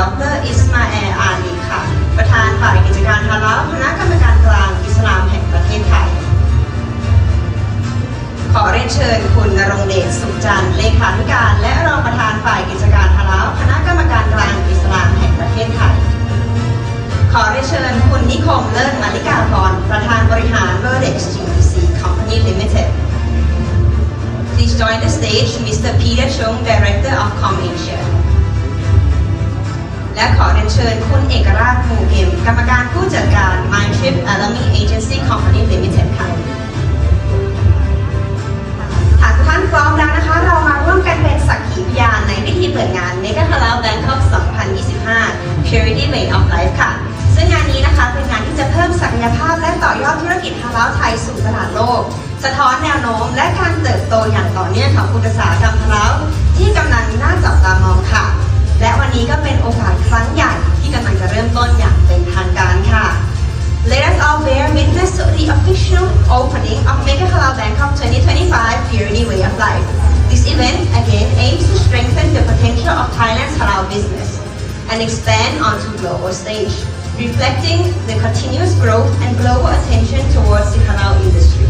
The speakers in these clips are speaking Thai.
ดรอิสมาแอลอาลีค่ะ ประธานฝ่ายกิจการฮาลาคณะกรรมการกลางอิสลามแห่งประเทศไทย ขอเรียนเชิญคุณนรงเดชสุจันทร์เลขาธิการ และรองประธานฝ่ายกิจการฮาลาคณะกรรมการกลางอิสลามแห่งประเทศไทย ขอเรียนเชิญคุณนิคมเลิศมาลิกาพรประธานบริหาร Vertex GEC Company Limited Please join the stage Mr. Peter Chung Director of ComAsia และขอเรียนเชิญคุณเอกราชหมู่เอ็มกรรมการผู้จัดการ My Trip Alumni Agency Company Limited ค่ะหากทุกท่านพร้อมแล้วนะคะ เรามาร่วมกันเป็นสักขีพยานในพิธีเปิดงาน Mega Halal Bangkok 2025 Purity Way of Life ค่ะ ซึ่งงานนี้นะคะเป็นงานที่จะเพิ่มศักยภาพและต่อยอดธุรกิจฮาลาลไทยสู่ตลาดโลก สะท้อนแนวโน้ม และการเติบโตอย่างต่อเนื่องของอุตสาหกรรมฮาลาล the official opening of Mega Halal Bangkok 2025 Purity Way of Life. This event again aims to strengthen the potential of Thailand's halal business and expand onto global stage, reflecting the continuous growth and global attention towards the halal industry.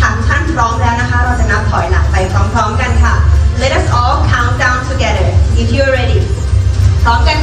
หากทุกท่านพร้อมแล้วนะคะ เราจะนับถอยหลังไปพร้อมๆกันค่ะ Let us all count down together if you're ready พร้อมกัน